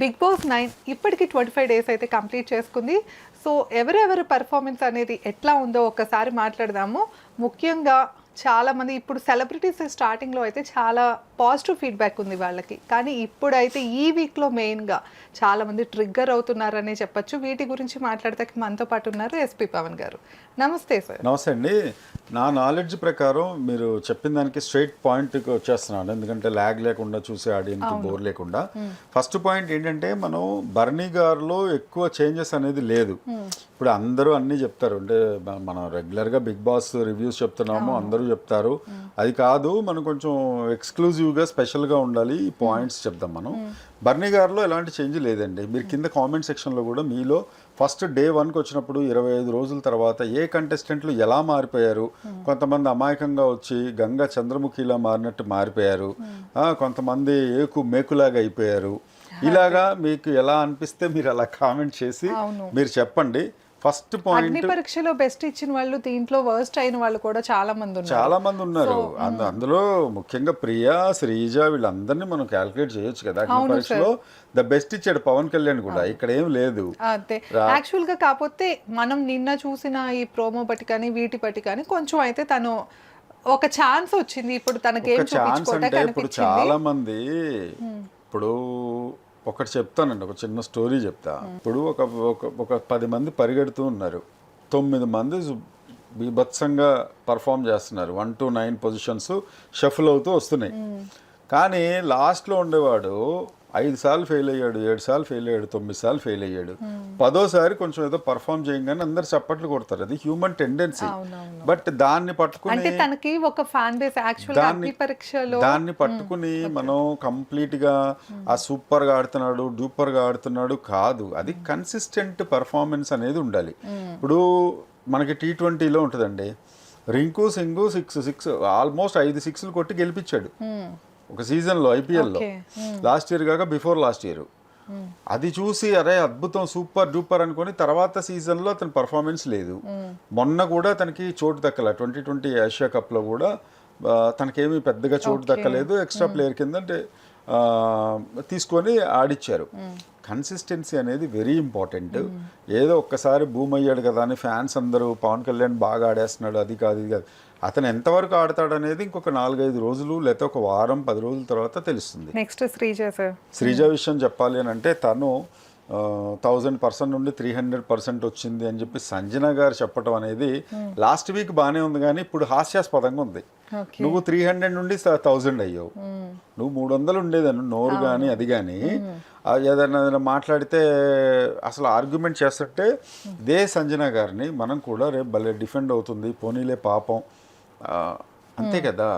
Big boss nine ఇప్పటికి twenty five days అయితే complete చేసుకుంది. సో ఎవరెవరి పర్ఫార్మెన్స్ అనేది ఎట్లా ఉందో ఒకసారి మాట్లాడదాము. ముఖ్యంగా చాలా మంది ఇప్పుడు సెలబ్రిటీస్ స్టార్టింగ్లో అయితే చాలా పాజిటివ్ ఫీడ్బ్యాక్ ఉంది వాళ్ళకి. కానీ ఇప్పుడైతే ఈ వీక్లో మెయిన్గా చాలా మంది ట్రిగ్గర్ అవుతున్నారనే చెప్పొచ్చు. వీటి గురించి మాట్లాడితే మనతో పాటు ఉన్నారు ఎస్పీ పవన్ గారు. నమస్తే సార్ నమస్తే అండి. నా నాలెడ్జ్ ప్రకారం మీరు చెప్పిన దానికి స్ట్రైట్ పాయింట్కి వచ్చేస్తున్నాను. ఎందుకంటే ల్యాగ్ లేకుండా చూసే ఆడియన్కి బోర్ లేకుండా. ఫస్ట్ పాయింట్ ఏంటంటే మనం బర్నీ గారిలో ఎక్కువ చేంజెస్ అనేది లేదు. ఇప్పుడు అందరూ అన్నీ చెప్తారు. అంటే మనం రెగ్యులర్గా బిగ్ బాస్ రివ్యూస్ చెప్తున్నాము అందరూ చెప్తారు. అది కాదు మనం కొంచెం ఎక్స్క్లూజివ్గా స్పెషల్గా ఉండాలి. ఈ పాయింట్స్ చెప్దాం మనం. బర్నీ గారిలో ఎలాంటి చేంజ్ లేదండి. మీరు కింద కామెంట్ సెక్షన్లో కూడా మీలో ఫస్ట్ డే వన్కి వచ్చినప్పుడు ఇరవై ఐదు రోజుల తర్వాత ఏ కంటెస్టెంట్లు ఎలా మారిపోయారు? కొంతమంది అమాయకంగా వచ్చి గంగా చంద్రముఖిలా మారినట్టు మారిపోయారు. ఆ, కొంతమంది ఏకు మేకులాగా అయిపోయారు. ఇలాగా మీకు ఎలా అనిపిస్తే మీరు అలా కామెంట్ చేసి. మీరు చెప్పండి. ఫస్ట్ అగ్ని పాయింట్ పరీక్షలో బెస్ట్ ఇచ్చిన వాళ్ళు దీంట్లో వర్స్ట్ అయిన వాళ్ళు కూడా చాలా మంది ఉన్నారు. చాలా మంది ఉన్నారు. అందు- అందులో ముఖ్యంగా ప్రియా శ్రీజ వీళ్ళందరినీ మనం క్యాల్కులేట్ చేయొచ్చు కదా. అగ్ని పరీక్షలో ద బెస్ట్ ఇచ్చాడు పవన్ కళ్యాణ్ కూడా. ఇక్కడ ఏం లేదు. అంతే. యాక్చువల్గా కాకపోతే మనం నిన్న చూసిన ఈ ప్రోమో బట్టి కానీ వీటి బట్టి కానీ కొంచెం అయితే తను ఒక ఛాన్స్ వచ్చింది. ఇప్పుడు తన ఒక గేమ్ ఛాన్స్ అంటే ఇప్పుడు చాలా మంది ఇప్పుడు ఒకటి చెప్తానండి ఒక చిన్న స్టోరీ చెప్తా. ఇప్పుడు ఒక ఒక ఒక పది మంది పరిగెడుతూ ఉన్నారు. తొమ్మిది మంది బీభత్సంగా పర్ఫామ్ చేస్తున్నారు. One to nine positions shuffle అవుతూ వస్తున్నాయి. కానీ లాస్ట్లో ఉండేవాడు ఐదు సార్లు ఫెయిల్ అయ్యాడు ఏడు సార్లు ఫెయిల్ అయ్యాడు తొమ్మిది సార్లు ఫెయిల్ అయ్యాడు. పదోసారి కొంచెం ఏదో పర్ఫామ్ చేయగానే అందరు చప్పట్లు కొడతారు. అది హ్యూమన్ టెండెన్సీ. బట్ దాన్ని పట్టుకుని తనకి ఒక ఫ్యాన్ బేస్ అగ్ని పరీక్షలో దాన్ని పట్టుకుని మనం కంప్లీట్గా ఆ సూపర్గా ఆడుతున్నాడు డూపర్గా ఆడుతున్నాడు కాదు. అది కన్సిస్టెంట్ పర్ఫార్మెన్స్ అనేది ఉండాలి. ఇప్పుడు మనకి టీ ట్వంటీలో ఉంటుందండి. Rinku Singh six six almost ఐదు సిక్స్లు కొట్టి గెలిపించాడు. ఒక సీజన్లో ఐపీఎల్లో. లాస్ట్ ఇయర్ కాక బిఫోర్ లాస్ట్ ఇయర్. అది చూసి అరే అద్భుతం సూపర్ డూపర్ అనుకొని తర్వాత సీజన్లో అతని పర్ఫార్మెన్స్ లేదు. మొన్న కూడా తనకి చోటు దక్కల. ట్వంటీ ట్వంటీ ఏషియా కప్లో కూడా తనకేమీ పెద్దగా చోటు దక్కలేదు. ఎక్స్ట్రా ప్లేయర్ కింద అంటే తీసుకొని ఆడిచ్చారు. కన్సిస్టెన్సీ అనేది వెరీ ఇంపార్టెంట్. ఏదో ఒక్కసారి భూమి అయ్యాడు కదా అని ఫ్యాన్స్ అందరూ పవన్ కళ్యాణ్ బాగా ఆడేస్తున్నాడు అది కాదు ఇది కాదు. అతను ఎంతవరకు ఆడతాడు అనేది ఇంకొక నాలుగైదు రోజులు లేకపోతే ఒక వారం పది రోజుల తర్వాత తెలుస్తుంది. నెక్స్ట్ శ్రీజ సార్ శ్రీజ విషయం చెప్పాలి అని అంటే తను థౌజండ్ పర్సెంట్ నుండి త్రీ హండ్రెడ్ పర్సెంట్ వచ్చింది అని చెప్పి సంజన గారు చెప్పడం అనేది లాస్ట్ వీక్ బాగానే ఉంది కానీ ఇప్పుడు హాస్యాస్పదంగా ఉంది. నువ్వు త్రీ హండ్రెడ్ నుండి థౌజండ్ అయ్యావు. నువ్వు మూడు వందలు ఉండేదాన్ని నోరు కానీ అది కానీ ఏదైనా ఏదైనా మాట్లాడితే అసలు ఆర్గ్యుమెంట్ చేస్తుంటే ఇదే సంజన గారిని మనం కూడా రేపు భలే డిఫెండ్ అవుతుంది పోనీలే పాపం. అంతే కదా.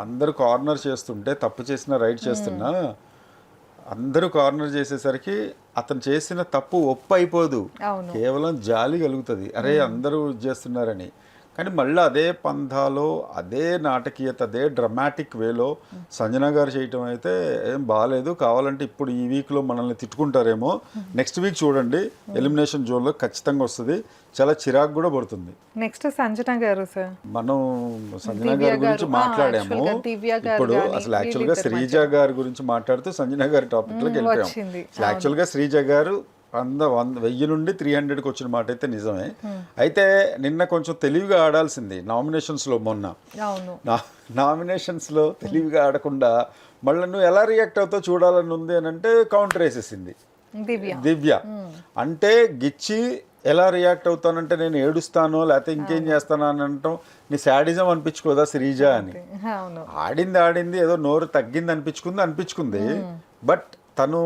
అందరూ కార్నర్ చేస్తుంటే తప్పు చేసినా రైట్ చేస్తున్నా అందరూ కార్నర్ చేసేసరికి అతను చేసిన తప్పు ఒప్పు అయిపోదు కేవలం జాలి కలుగుతుంది. అరే అందరూ చేస్తున్నారని. కానీ మళ్ళీ అదే పంధాలో అదే నాటకీయత అదే డ్రమాటిక్ వేలో సంజన గారు చేయటం అయితే ఏం బాగాలేదు కావాలంటే ఇప్పుడు ఈ వీక్లో మనల్ని తిట్టుకుంటారేమో. నెక్స్ట్ వీక్ చూడండి ఎలిమినేషన్ జోన్లో ఖచ్చితంగా వస్తుంది. చాలా చిరాకు కూడా పడుతుంది. నెక్స్ట్ సంజన గారు సార్. మనం సంజన గారి గురించి మాట్లాడాము. ఇప్పుడు అసలు యాక్చువల్గా శ్రీజ గారి గురించి మాట్లాడుతూ సంజన గారి టాపిక్లోకి వెళ్ళిపోయాం. యాక్చువల్గా శ్రీజ గారు వంద వంద వెయ్యి నుండి త్రీ హండ్రెడ్కి వచ్చిన మాట అయితే నిజమే. అయితే నిన్న కొంచెం తెలివిగా ఆడాల్సింది నామినేషన్స్లో మొన్న. నామినేషన్స్లో తెలివిగా ఆడకుండా మళ్ళీ నువ్వు ఎలా రియాక్ట్ అవుతావు చూడాలని ఉంది అని అంటే కౌంటర్ వేసేసింది. దివ్య. అంటే గిచ్చి ఎలా రియాక్ట్ అవుతానంటే నేను ఏడుస్తానో లేకపోతే ఇంకేం చేస్తానో అని అనటం నీ శాడిజం అనిపించుకోదా శ్రీజ అని. ఆడింది ఆడింది ఏదో నోరు తగ్గింది అనిపించుకుంది అనిపించుకుంది. బట్ తను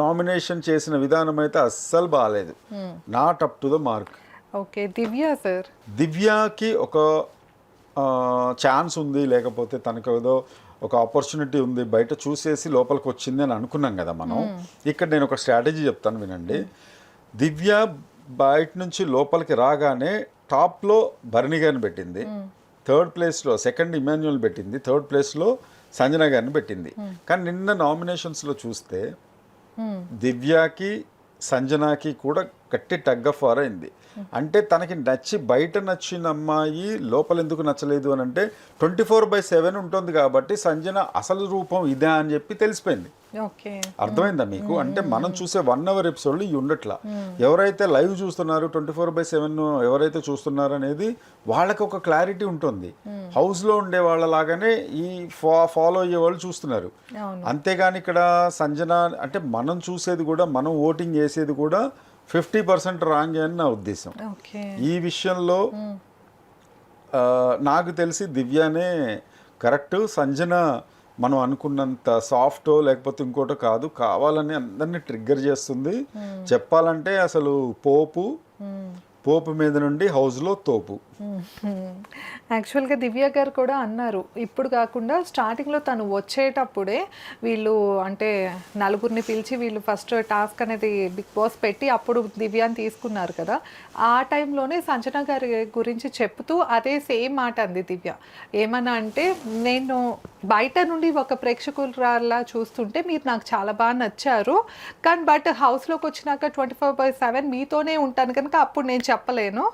నామినేషన్ చేసిన విధానం అయితే అస్సలు బాగాలేదు not up to the mark okay Divya sir దివ్యకి ఒక ఛాన్స్ ఉంది లేకపోతే తనకు ఏదో ఒక ఆపర్చునిటీ ఉంది బయట చూసేసి లోపలికి వచ్చింది అని అనుకున్నాం కదా మనం. ఇక్కడ నేను ఒక స్ట్రాటజీ చెప్తాను వినండి. దివ్య బయట నుంచి లోపలికి రాగానే టాప్లో భరణి గారిని పెట్టింది. థర్డ్ ప్లేస్లో సెకండ్ ఇమాన్యువల్ పెట్టింది. థర్డ్ ప్లేస్లో సంజన గారిని పెట్టింది. కానీ నిన్న నామినేషన్స్లో చూస్తే దివ్యకి సంజనాకి కూడా గట్టి టగ్ ఆఫ్ వార్ అయింది. అంటే తనకి నచ్చి బయట నచ్చిన అమ్మాయి లోపల ఎందుకు నచ్చలేదు అని అంటే ట్వంటీ ఫోర్ బై సెవెన్ ఉంటుంది కాబట్టి సంజన అసలు రూపం ఇదే అని చెప్పి తెలిసిపోయింది. అర్థమైందా మీకు? అంటే మనం చూసే వన్ అవర్ ఎపిసోడ్లు ఇవి ఉండట్లా. ఎవరైతే లైవ్ చూస్తున్నారు ట్వంటీ ఫోర్ బై సెవెన్ ఎవరైతే చూస్తున్నారు అనేది వాళ్ళకి ఒక క్లారిటీ ఉంటుంది. హౌస్లో ఉండే వాళ్ళలాగానే ఈ ఫాలో అయ్యే వాళ్ళు చూస్తున్నారు. అంతేగాని ఇక్కడ సంజన అంటే మనం చూసేది కూడా మనం ఓటింగ్ చేసేది కూడా ఫిఫ్టీ పర్సెంట్ రాంగ్ అని నా ఉద్దేశం. ఈ విషయంలో నాకు తెలిసి దివ్యానే కరెక్ట్ సంజన మనం అనుకున్నంత సాఫ్టో లేకపోతే ఇంకోటో కాదు కావాలని అందరినీ ట్రిగ్గర్ చేస్తుంది. చెప్పాలంటే అసలు పోపు పోపు మీద నుండి హౌస్లో తోపు. యాక్చువల్గా దివ్య గారు కూడా అన్నారు. ఇప్పుడు కాకుండా స్టార్టింగ్లో తను వచ్చేటప్పుడే వీళ్ళు అంటే నలుగురిని పిలిచి వీళ్ళు ఫస్ట్ టాస్క్ అనేది బిగ్ బాస్ పెట్టి అప్పుడు దివ్యాని తీసుకున్నారు కదా. ఆ టైంలోనే సంజన గారి గురించి చెప్తూ అదే సేమ్ మాట అంది దివ్య. ఏమన్నా అంటే నేను బయట నుండి ఒక ప్రేక్షకులలా చూస్తుంటే మీరు నాకు చాలా బాగా నచ్చారు. కానీ బట్ హౌస్లోకి వచ్చినాక ట్వంటీ ఫోర్ బై సెవెన్ మీతోనే ఉంటాను కనుక అప్పుడు నేను చెప్పలేను.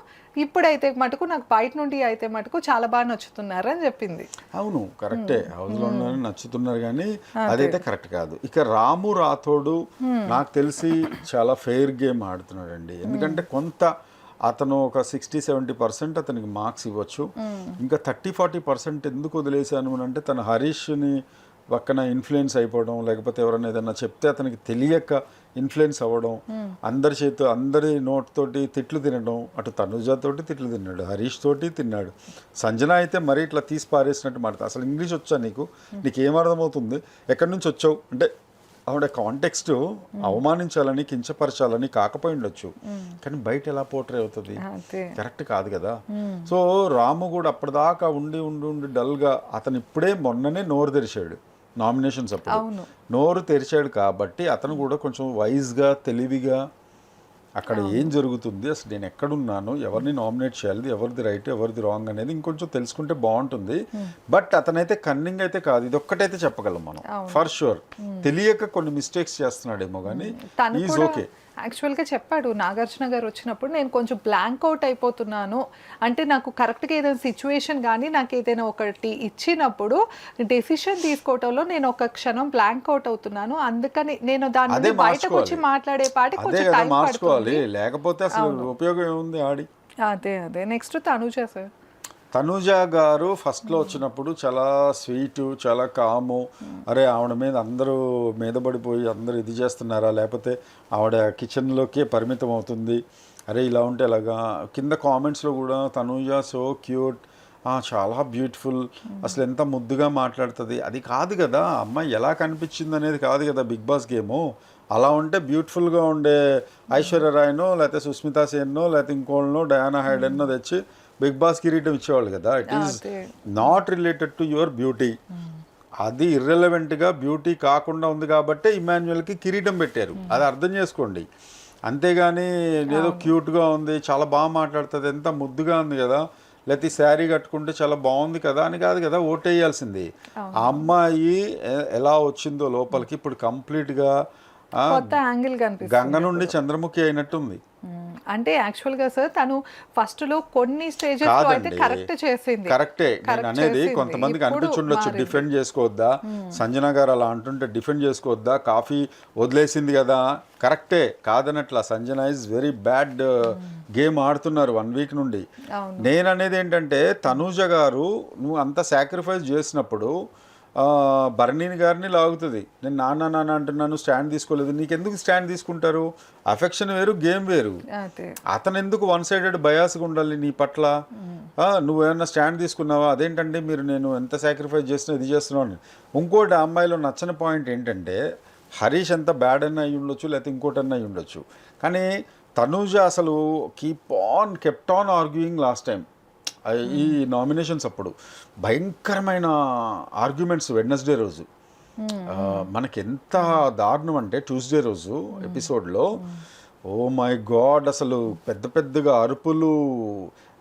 ఇప్పుడైతే మటుకు నాకు బయట నుండి అయితే మటుకు చాలా బాగా నచ్చుతున్నారు అని చెప్పింది. అవును కరెక్టే. హౌస్లో ఉన్నారని నచ్చుతున్నారు కానీ అదైతే కరెక్ట్ కాదు. ఇక రాము రాథోడు నాకు తెలిసి చాలా ఫెయిర్ గేమ్ ఆడుతున్నాడండి. ఎందుకంటే కొంత అతను ఒక సిక్స్టీ సెవెంటీ పర్సెంట్ అతనికి మార్క్స్ ఇవ్వచ్చు. ఇంకా థర్టీ ఫార్టీ పర్సెంట్ ఎందుకు వదిలేశాను అని అంటే తన హరీష్ని పక్కన ఇన్ఫ్లుయెన్స్ అయిపోవడం లేకపోతే ఎవరైనా ఏదైనా చెప్తే అతనికి తెలియక ఇన్ఫ్లుయెన్స్ అవ్వడం అందరి చేతు అందరి నోట్ తోటి తిట్లు తినడం అటు తనుజ తోటి తిట్లు తిన్నాడు హరీష్ తోటి తిన్నాడు. సంజన అయితే మరీ ఇట్లా తీసి పారేసినట్టు మాట్లాడు అసలు ఇంగ్లీష్ వచ్చా నీకు? నీకు ఏం అర్థమవుతుంది? ఎక్కడి నుంచి వచ్చావు? అంటే ఆవిడ కాంటెక్స్ట్ అవమానించాలని కించపరచాలని కాకపోయి ఉండొచ్చు. కానీ బయట ఎలా పోట్రే అవుతుంది? కరెక్ట్ కాదు కదా. సో రాము కూడా అప్పటిదాకా ఉండి ఉండి ఉండి డల్గా అతను ఇప్పుడే మొన్ననే నోరు తెరిచాడు. నామినేషన్స్ అప్పుడు. నోరు తెరిచాడు కాబట్టి అతను కూడా కొంచెం వైజ్గా తెలివిగా అక్కడ ఏం జరుగుతుంది అసలు నేను ఎక్కడున్నాను ఎవరిని నామినేట్ చేయాలి ఎవరిది రైట్ ఎవరిది రాంగ్ అనేది ఇంకొంచెం తెలుసుకుంటే బాగుంటుంది. బట్ అతనైతే కన్నింగ్ అయితే కాదు ఇది ఒక్కటైతే చెప్పగలం మనం. ఫర్ షూర్ తెలియక కొన్ని మిస్టేక్స్ చేస్తున్నాడేమో కానీ ఈజ్ ఓకే. యాక్చువల్గా చెప్పాడు నాగార్జున గారు వచ్చినప్పుడు నేను కొంచెం బ్లాంక్ అవుట్ అయిపోతున్నాను. అంటే నాకు కరెక్ట్గా ఏదైనా సిచ్యువేషన్ కానీ నాకు ఏదైనా ఒకటి ఇచ్చినప్పుడు డెసిషన్ తీసుకోవటంలో నేను ఒక క్షణం బ్లాంక్ అవుట్ అవుతున్నాను. అందుకని నేను దాని నుండి బయటకు వచ్చి. మాట్లాడే పాటి కొంచెం టైం పడుతుంది. లేకపోతే అసలు ఉపయోగం ఏముంది ఆడి? అదే అదే. నెక్స్ట్ తనుజ సార్ తనుజ గారు ఫస్ట్లో వచ్చినప్పుడు చాలా స్వీటు చాలా కాము అరే ఆవిడ మీద అందరూ మీద పడిపోయి అందరూ ఇది చేస్తున్నారా? లేకపోతే ఆవిడ కిచెన్లోకే పరిమితం అవుతుంది. అరే ఇలా ఉంటే ఎలాగా? కింద కామెంట్స్లో కూడా తనుజ సో క్యూట్ చాలా బ్యూటిఫుల్ అసలు ఎంత ముద్దుగా మాట్లాడుతుంది. అది కాదు కదా అమ్మాయి ఎలా కనిపించింది అనేది కాదు కదా బిగ్ బాస్ గేము. అలా ఉంటే బ్యూటిఫుల్గా ఉండే ఐశ్వర్య రాయ్నో లేకపోతే సుస్మితా సేన్నో లేకపోతే ఇంకోళ్ళనో డయానా హైడెన్నో తెచ్చి బిగ్ బాస్ కిరీటం ఇచ్చేవాళ్ళు కదా. It is. Not related to your beauty అది ఇర్రెలవెంట్గా బ్యూటీ కాకుండా ఉంది కాబట్టే ఇమాన్యుయల్కి కిరీటం పెట్టారు. అది అర్థం చేసుకోండి. అంతేగాని ఏదో క్యూట్గా ఉంది చాలా బాగా మాట్లాడుతుంది ఎంత ముద్దుగా ఉంది కదా. లేకపోతే శారీ కట్టుకుంటే చాలా బాగుంది కదా అని కాదు కదా ఓటేయాల్సింది. ఆ అమ్మాయి ఎలా వచ్చిందో లోపలికి ఇప్పుడు కంప్లీట్గా గంగ నుండి చంద్రముఖి అయినట్టుంది. అంటే యాక్చువల్గా సార్ తను ఫస్ట్లో కొన్ని స్టేజెస్లో అయితే. కరెక్ట్ చేసింది. కరెక్టే. నేను అనేది. కొంతమందికి అనిపించుండొచ్చు. డిఫెండ్ చేసుకోవద్దా? సంజన గారు అలా అంటుంటే డిఫెండ్ చేసుకోవద్దా? కాఫీ వదిలేసింది కదా? కరెక్టే. కాదనట్లా. Sanjana is very bad game ఆడుతున్నారు వన్ వీక్ నుండి. అవును. నేను అనేది ఏంటంటే తనూజ గారు నువ్వు అంత సాక్రిఫైస్ చేసినప్పుడు బర్నీని గారిని లాగుతుంది. నేను నాన్న నాన్న అంటున్నాను స్టాండ్ తీసుకోలేదు. నీకెందుకు స్టాండ్ తీసుకుంటారు? అఫెక్షన్ వేరు గేమ్ వేరు. అతను ఎందుకు వన్ సైడెడ్ బయాస్గా ఉండాలి నీ పట్ల? ఆ, నువ్వు ఏమన్నా స్టాండ్ తీసుకున్నావా? అదేంటండి మీరు నేను ఎంత సాక్రిఫైస్ చేసినా ఇది చేస్తున్నావు అని. ఇంకోటి అమ్మాయిలో నచ్చని పాయింట్ ఏంటంటే హరీష్ ఎంత బ్యాడ్ అన్న అయి ఉండొచ్చు లేకపోతే ఇంకోటి అన్న అయి ఉండొచ్చు. కానీ తనూజ అసలు keep on kept on arguing last time ఈ నామినేషన్స్ అప్పుడు భయంకరమైన ఆర్గ్యుమెంట్స్ వెడ్నెస్డే రోజు. ఆ, మనకి ఎంత దారుణం అంటే ట్యూస్డే రోజు ఎపిసోడ్లో ఓ మై గాడ్ అసలు పెద్ద పెద్దగా అరుపులు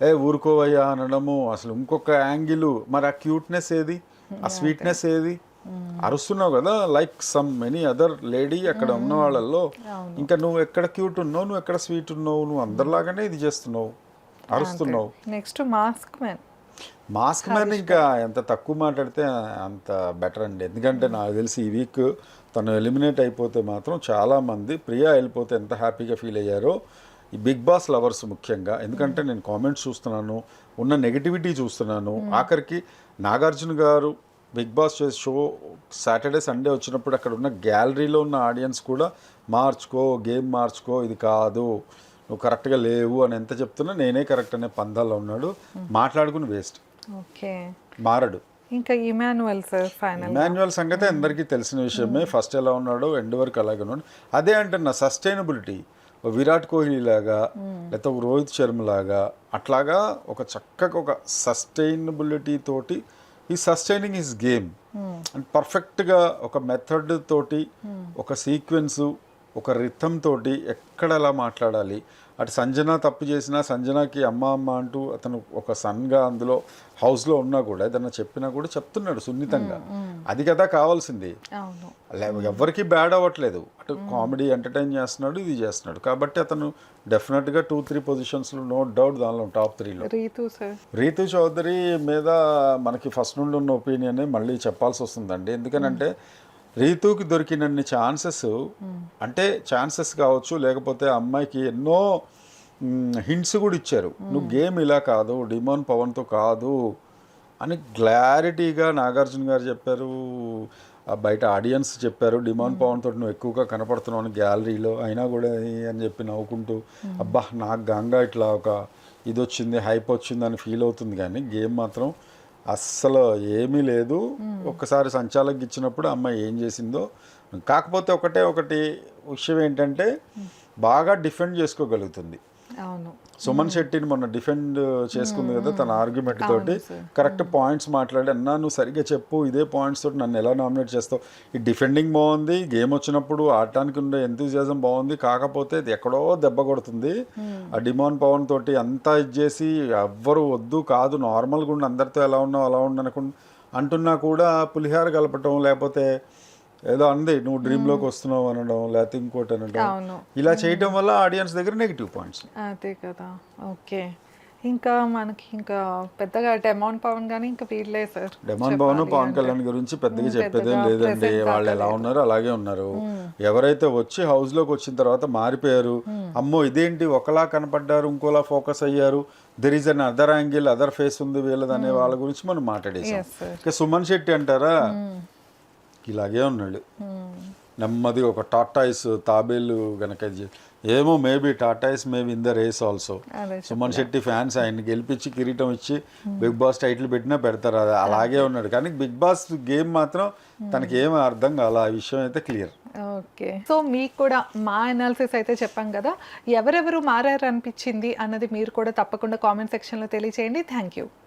ఏ ఊరుకోవయ్యా అనడము అసలు ఇంకొక యాంగిల్ మరి ఆ క్యూట్నెస్ ఏది? ఆ స్వీట్నెస్ ఏది? అరుస్తున్నావు కదా like some many other lady అక్కడ ఉన్న వాళ్ళల్లో. ఇంకా నువ్వు ఎక్కడ క్యూట్ ఉన్నావు నువ్వు ఎక్కడ స్వీట్ ఉన్నావు నువ్వు అందరిలాగానే ఇది చేస్తున్నావు. అరుస్తున్నావు. Next mask man mask man ఇంకా ఎంత తక్కువ మాట్లాడితే అంత బెటర్ అండి. ఎందుకంటే నాకు తెలిసి ఈ వీక్ తను ఎలిమినేట్ అయిపోతే మాత్రం చాలామంది ప్రియా వెళ్ళిపోతే ఎంత హ్యాపీగా ఫీల్ అయ్యారో. ఈ బిగ్ బాస్ లవర్స్ ముఖ్యంగా. ఎందుకంటే నేను కామెంట్స్ చూస్తున్నాను ఉన్న నెగిటివిటీ చూస్తున్నాను. ఆఖరికి నాగార్జున గారు బిగ్ బాస్ చేసే షో సాటర్డే సండే వచ్చినప్పుడు అక్కడ ఉన్న గ్యాలరీలో ఉన్న ఆడియన్స్ కూడా మార్చుకో గేమ్ మార్చుకో ఇది కాదు. నువ్వు కరెక్ట్గా లేవు అని ఎంత చెప్తున్నా నేనే కరెక్ట్ అనే పందాల్లో ఉన్నాడు. మాట్లాడుకుని వేస్ట్. ఓకే. మారడు. ఇంకా ఇమాన్యువల్ సార్ ఫైనల్ మాన్యువల్ సంగతి అందరికీ తెలిసిన విషయమే. ఫస్ట్ ఎలా ఉన్నాడో ఎండ్ వరకు అలాగే ఉన్నాడు. అదే అంటే నా సస్టైనబిలిటీ విరాట్ కోహ్లీ లాగా లేకపోతే రోహిత్ శర్మ లాగా అట్లాగా ఒక చక్కగా ఒక సస్టైనబిలిటీ తోటి ఈ సస్టైనింగ్ హిస్ గేమ్. అండ్ పర్ఫెక్ట్గా ఒక మెథడ్ తోటి ఒక సీక్వెన్సు ఒక తోటి ఎక్కడ ఎలా మాట్లాడాలి? అటు సంజన తప్పు చేసినా సంజనకి అమ్మ అమ్మ అంటూ అతను ఒక సన్గా అందులో హౌస్లో ఉన్నా కూడా ఏదన్నా చెప్పినా కూడా చెప్తున్నాడు సున్నితంగా. అది కదా కావాల్సింది. ఎవరికి బ్యాడ్ అవ్వట్లేదు. అటు కామెడీ ఎంటర్టైన్ చేస్తున్నాడు ఇది చేస్తున్నాడు. కాబట్టి అతను డెఫినెట్గా టూ త్రీ పొజిషన్స్లో నో డౌట్ దానిలో టాప్ త్రీలో. రీతు సార్. రీతు చౌదరి మీద మనకి ఫస్ట్ నుండి ఉన్న ఒపీనియన్ మళ్ళీ చెప్పాల్సి వస్తుందండి. ఎందుకనంటే రీతుకి దొరికినన్ని ఛాన్సెస్ అంటే ఛాన్సెస్ కావచ్చు లేకపోతే అమ్మాయికి ఎన్నో హింట్స్ కూడా ఇచ్చారు. నువ్వు గేమ్ ఇలా కాదు డిమాన్ పవన్తో కాదు అని క్లారిటీగా నాగార్జున గారు చెప్పారు. ఆ బయట ఆడియన్స్ చెప్పారు డిమాండ్ పవన్ తోటి నువ్వు ఎక్కువగా కనపడుతున్నావు అని గ్యాలరీలో అయినా కూడా అని చెప్పి నవ్వుకుంటూ అబ్బా నాకు గంగా ఇట్లా ఒక ఇది వచ్చింది హైప్ వచ్చింది అని ఫీల్ అవుతుంది. కానీ గేమ్ మాత్రం అస్సలు ఏమీ లేదు. ఒక్కసారి సంచాలకి ఇచ్చినప్పుడు అమ్మాయి ఏం చేసిందో. కాకపోతే ఒకటే ఒకటి విషయం ఏంటంటే బాగా డిఫెండ్ చేసుకోగలుగుతుంది. సుమన్ శెట్టిని మొన్న డిఫెండ్ చేసుకుంది కదా తన ఆర్గ్యుమెంట్ తోటి. కరెక్ట్ పాయింట్స్ మాట్లాడి అన్నా నువ్వు సరిగ్గా చెప్పు ఇదే పాయింట్స్ తోటి నన్ను ఎలా నామినేట్ చేస్తావు? ఈ డిఫెండింగ్ బాగుంది గేమ్ వచ్చినప్పుడు ఆడటానికి ఉండే ఎంతూజియాజం బాగుంది కాకపోతే ఎక్కడో దెబ్బ కొడుతుంది. ఆ డిమాండ్ పవన్ తోటి అంతా ఇది చేసి ఎవ్వరు వద్దు కాదు నార్మల్గా ఉండి అందరితో ఎలా ఉన్నావు అలా ఉండి అనుకు అంటున్నా కూడా పులిహార కలపటం లేకపోతే ఏదో అంది నువ్వు డ్రీమ్లోకి వస్తున్నావు అనడం లేకపోతే ఇంకోటి అనడం. ఇలా చేయటం వల్ల ఆడియన్స్ దగ్గర నెగిటివ్ పాయింట్స్ అదే కదా. ఓకే. ఇంకా మనకి ఇంకా పెద్దగా డెమాన్ పవన్ కానీ ఇంకా వీళ్ళే సార్. డెమాన్ భవన్ పవన్ కళ్యాణ్ గురించి పెద్దగా చెప్పేదేం లేదండి. వాళ్ళు ఎలా ఉన్నారు అలాగే ఉన్నారు. ఎవరైతే వచ్చి హౌస్లోకి వచ్చిన తర్వాత మారిపోయారు అమ్మో ఇదేంటి? ఒకలా కనపడ్డారు ఇంకోలా ఫోకస్ అయ్యారు. There is another angle other face ఉంది వీళ్ళది అనే వాళ్ళ గురించి మనం మాట్లాడేసాం ఇక సుమన్ శెట్టి అంటారా? ఇలాగే ఉన్నాడు. నెమ్మది ఒక టాటాయిస్ తాబేలు గనక ఏమో maybe tortoise maybe in the race also. Suman Shetty fans ఆయన్ని గెలిపించి కిరీటం ఇచ్చి బిగ్ బాస్ టైటిల్ పెట్టినా పెడతారు. అది అలాగే ఉన్నాడు. కానీ బిగ్ బాస్ గేమ్ మాత్రం తనకి ఏమీ అర్థం కాల ఆ విషయం అయితే క్లియర్. ఓకే. సో మీకు కూడా మా అనాలిసిస్ అయితే చెప్పాం కదా ఎవరెవరు మారారు అనిపించింది అన్నది మీరు కూడా తప్పకుండా కామెంట్ సెక్షన్లో తెలియచేయండి. Thank you.